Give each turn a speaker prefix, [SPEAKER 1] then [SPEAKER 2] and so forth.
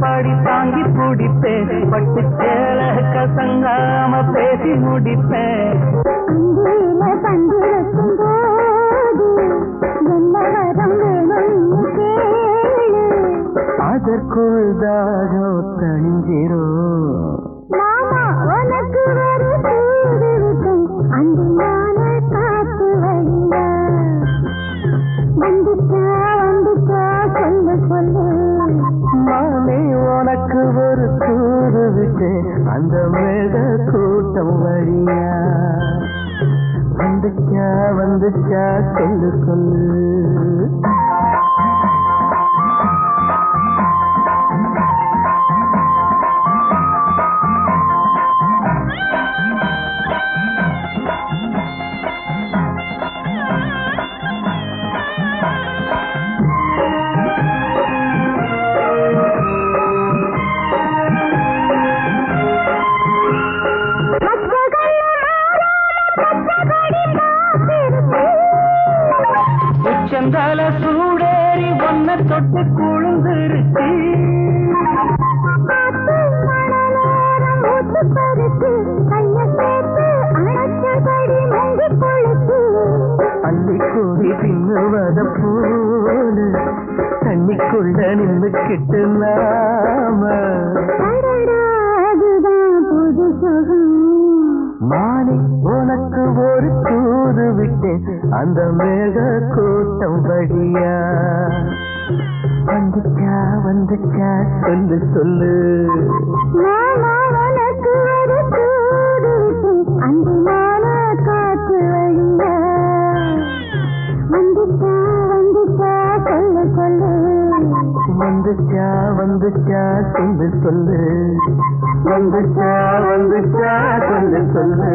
[SPEAKER 1] அணைச்சப்பாடி தாங்கி பிடிப்பேன். பட்டு சேல கசங்காம பேசி முடிப்பேன். அதற்குள் தாகம் தணிஞ்சிரும்
[SPEAKER 2] மாமா உனக்கு ஒரு
[SPEAKER 1] தூது விட்டு அந்த மேக கூட்டம் வழியா. வந்துச்சா வந்துச்சா சொல்லு சொல்லு. செந்தல சூடேறி ஒன்ன தொட்டு குழுந்துருச்சு அள்ளி பின்னுவத போல தண்ணிக்குள்ள நின்னுக்கிட்டு நாம. விட்டேன் அந்த மேக கூட்டம் வழியா. வந்துச்சா வந்துச்சா சொல்லு சொல்லு. வந்துச்சா வந்துச்சா சொல்லு சொல்லு. வந்துச்சா வந்துச்சா சொல்லு சொல்லு.